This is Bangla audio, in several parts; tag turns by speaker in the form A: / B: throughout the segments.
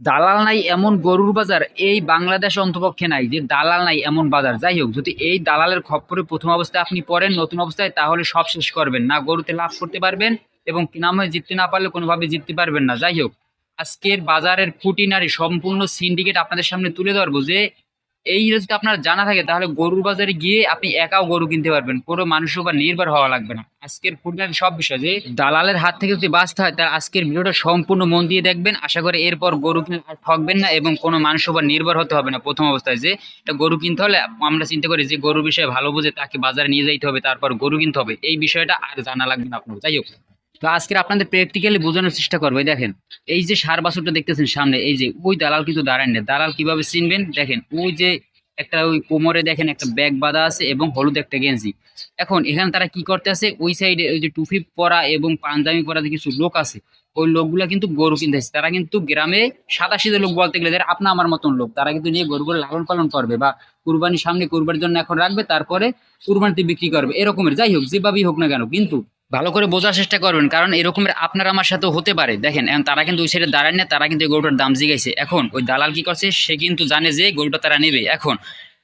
A: দালাল নাই এমন গরুর বাজার, এই বাংলাদেশ অন্তপক্ষে নাই যে দালাল নাই এমন বাজার। যাই হোক, যদি এই দালালের খপ্পরে প্রথম অবস্থায় আপনি পড়েন নতুন অবস্থায়, তাহলে সব শেষ করবেন। না গরুতে লাভ করতে পারবেন এবং নাম হয়ে জিততে না পারলে কোনোভাবে জিততে পারবেন না। যাই হোক, আজকের বাজারের খুঁটিনারি সম্পূর্ণ সিন্ডিকেট আপনাদের সামনে তুলে ধরবো যে এই যদি আপনার জানা থাকে, তাহলে গরুর বাজারে গিয়ে আপনি একাও গরু কিনতে পারবেন। কোনো মানুষের উপর নির্ভর হওয়া লাগবে না। আজকের খুঁটিনারি সব বিষয় যে দালালের হাত থেকে যদি বাঁচতে হয় তাহলে আজকের ভিডিওটা সম্পূর্ণ মন দিয়ে দেখবেন। আশা করি এরপর গরু কিনে ঠকবেন না এবং কোনো মানুষের উপর নির্ভর হতে হবে না প্রথম অবস্থায় যে একটা গরু কিনতে হলে আমরা চিন্তা করি যে গরুর বিষয়ে ভালো বুঝে তাকে বাজারে নিয়ে যাইতে হবে, তারপর গরু কিনতে হবে। এই বিষয়টা আর জানা লাগবে না আপনার। যাই হোক। তো আজকে আপনাদের প্র্যাকটিক্যালি বোঝানোর চেষ্টা করব। দেখেন, এই যে সার বাছুরটা দেখতেছেন সামনে, এই যে ওই দালাল কিন্তু দাঁড়ান না দালাল কীভাবে চিনবেন? দেখেন, ওই যে একটা ওই কোমরে দেখেন একটা ব্যাগ বাঁধা আছে এবং হলুদ একটা গেঞ্জি। এখন এখানে তারা কি করতে আছে? ওই সাইডে ওই যে টুপি পরা এবং পাঞ্জাবি পরা যে কিছু লোক আছে, ওই লোকগুলো কিন্তু গরু কিনতে আসছে তারা কিন্তু গ্রামে সাদা সিধে লোক বলতে গেলে আপনা আমার মতন লোক। তারা কিন্তু নিয়ে গরুগুলো লালন পালন করবে বা কুরবানির সামনে কুরবানির জন্য এখন রাখবে, তারপরে কুরবানিতে বিক্রি করবে। এরকমের, যাই হোক, যেভাবেই হোক না কেন, কিন্তু ভালো করে বোঝার চেষ্টা করবেন, কারণ এরকমের আপনার আমার সাথে হতে পারে। দেখেন, এখন তারা কিন্তু ওই সাইডে দাঁড়ায় না তারা কিন্তু এই গরুটার দাম জিগাইছে। এখন ওই দালাল কি করছে? সে কিন্তু জানে যে গরুটা তারা নেবে। এখন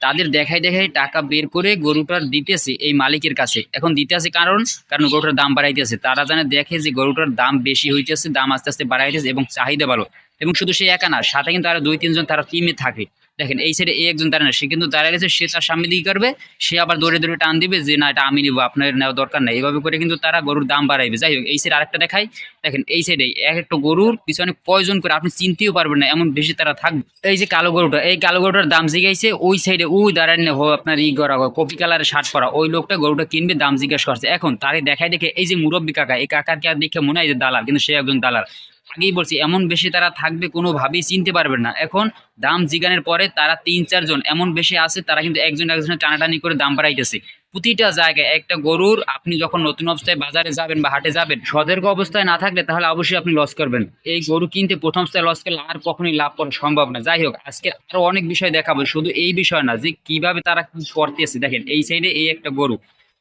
A: তাদের দেখাই দেখাই টাকা বের করে গরুটার দিতেছে এই মালিকের কাছে। এখন দিতে আছে কারণ কারণ গরুটার দাম বাড়াইতেছে। তারা জানে, দেখে যে গরুটার দাম বেশি হইতেছে, দাম আস্তে আস্তে বাড়াইতেছে এবং চাহিদা ভালো। এবং শুধু সে একা না, সাথে কিন্তু আরও দুই, তিনজন তারা টিমে থাকে। দেখেন, এই সাইডে এই একজন দাঁড়ায় না, সে কিন্তু দাঁড়িয়ে গেছে, সে তার সামনে দিকে করবে, সে আবার দৌড়ে দৌড়ে টান দিবে যে, না, এটা আমি নিবো, আপনার নেওয়া দরকার নাই। এইভাবে করে কিন্তু তারা গরুর দাম বাড়াইবে। যাই হোক, এই সাইডে আরেকটা দেখাই। দেখেন, এই সাইডে এক একটা গরুর পিছনে প্রয়োজন করে আপনি চিনতেও পারবেন না, এমন বেশি তারা থাকবে এই যে কালো গরুটা, এই কালো গরুটার দাম জিগাইছে, ওই সাইডে ওই দাঁড়ায় না আপনার ই করা কপি কালারের শার্ট পরা। ওই লোকটা গরুটা কিনবে, দাম জিজ্ঞাসা করছে। এখন তারে দেখাই দেখে, এই যে মুরব্বী কাকা, এই কাকারকে আর দেখে মনে হয় যে দালাল, কিন্তু সে একজন দালাল। আগেই বলছি, এমন বেশি তারা থাকবে কোনোভাবেই চিনতে পারবেন না। এখন দাম জিগানের পরে তারা তিন, চারজন এমন বেশি আছে, তারা কিন্তু একজন একজনের টানাটানি করে দাম বাড়াইতেছে। প্রতিটা জায়গায় একটা গরুর আপনি যখন নতুন অবস্থায় বাজারে যাবেন বা হাটে যাবেন, সতর্ক অবস্থায় না থাকলে তাহলে অবশ্যই আপনি লস করবেন। এই গরু কিনতে প্রথম অবস্থায় লস করলে আর কখনোই লাভ করা সম্ভব না। যাই হোক, আজকে আরও অনেক বিষয় দেখাবো। শুধু এই বিষয় না, যে কীভাবে তারা কি করতেছে। দেখেন, এই সাইডে এই একটা গরু।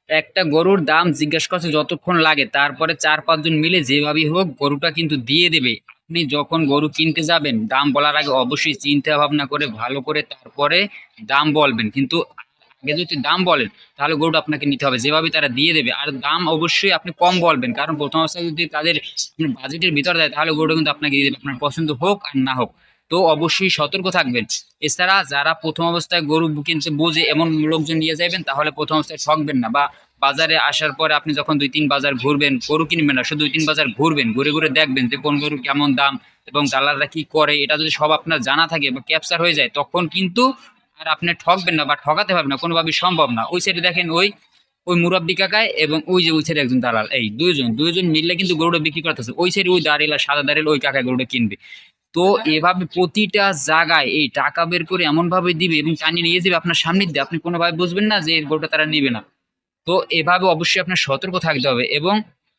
A: একটা গরুর দাম জিজ্ঞাসা করছে যতক্ষণ লাগে, তারপরে চার পাঁচজন মিলে যেভাবেই হোক গরুটা কিন্তু দিয়ে দেবে। আপনি যখন গরু কিনতে যাবেন, দাম বলার আগে অবশ্যই চিন্তা ভাবনা করে, ভালো করে তারপরে দাম বলবেন। কিন্তু আগে যদি দাম বলেন, তাহলে গরুটা আপনাকে নিতে হবে। যেভাবে তারা দিয়ে দেবে, আর দাম অবশ্যই আপনি কম বলবেন। কারণ প্রথম অবস্থায় যদি তাদের বাজেটের ভিতর দেয়, তাহলে গরুটা কিন্তু আপনাকে দিয়ে দেবে। আপনার পছন্দ হোক আর না হোক। তো অবশ্যই সতর্ক থাকবেন। এছাড়া যারা প্রথম অবস্থায় গরু কিনতে বোঝে এমন লোকজন নিয়ে যাবেন তাহলে প্রথম অবস্থায় ঠকবেন না বা বাজারে আসার পরে আপনি যখন দুই তিন বাজার ঘুরবেন, গরু কিনবেন না, শুধু দুই তিন বাজার ঘুরবেন, ঘুরে ঘুরে দেখবেন যে কোন গরু কেমন দাম এবং দালালরা কি করে, এটা যদি সব আপনার জানা থাকে বা ক্যাপচার হয়ে যায়, তখন কিন্তু আর আপনি ঠকবেন না বা ঠকাতে পারবেন না, কোনোভাবেই সম্ভব না। ওই সাইডে দেখেন ওই ওই মুরব্বী কাকায় এবং ওই যে, ওই সাইডে একজন দালাল, এই দুইজন দুইজন মিললে কিন্তু গরুটা বিক্রি করতেছে। ওই সাইডে ওই দাঁড়িয়ে সাদা দাঁড়িয়ে ওই কাকায় গরুটা কিনবে। তো এভাবে প্রতিটা জায়গায় এই টাকা বের করে এমন ভাবে দিবে এবং টানিয়ে নিয়ে যাবে আপনার সামনে দিয়ে আপনি কোনোভাবে বুঝবেন না যে এই গরুটা তারা নিবে না। তো এভাবে অবশ্যই আপনার সতর্ক থাকতে হবে এবং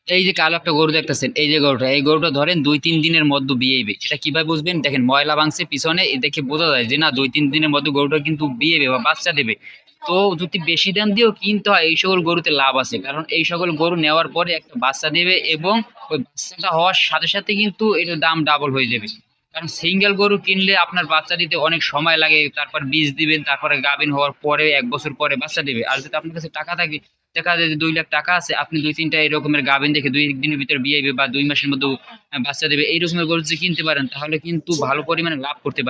A: এই যে কালো একটা গরু দেখতেছেন এই যে গরুটা এই গরুটা ধরেন দুই তিন দিনের মধ্যে বিয়েবে এটা কীভাবে বুঝবেন? দেখেন ময়লা ভাঙছে পিছনে দেখে বোঝা যায় যে না দুই তিন দিনের মধ্যে গরুটা কিন্তু বিয়েবে বা বাচ্চা দেবে। তো যদি বেশি দাম দিয়েও কিনতে হয় এই সকল গরুতে লাভ আছে কারণ এই সকল গরু নেওয়ার পরে একটা বাচ্চা দেবে এবং ওই বাচ্চাটা হওয়ার সাথে সাথে কিন্তু এটার দাম ডাবল হয়ে যাবে। কারণ সিঙ্গেল গরু কিনলে আপনার বাচ্চা দিতে অনেক সময় লাগে, তারপর বীজ দিবেন, তারপরে গাভিন হওয়ার পরে, এক বছর পরে বাচ্চা দেবে। আর যদি আপনার কাছে টাকা থাকে, দেখা যায় যে দুই লাখ টাকা আছে, আপনি দুই তিনটা এরকমের গাভিন দেখে দুই দিনের ভিতরে বিয়ে বা দুই মাসের মধ্যে বাচ্চা দেবে এই রকমের গরু যদি কিনতে পারেন, তাহলে কিন্তু ভালো পরিমাণে লাভ করতে পারেন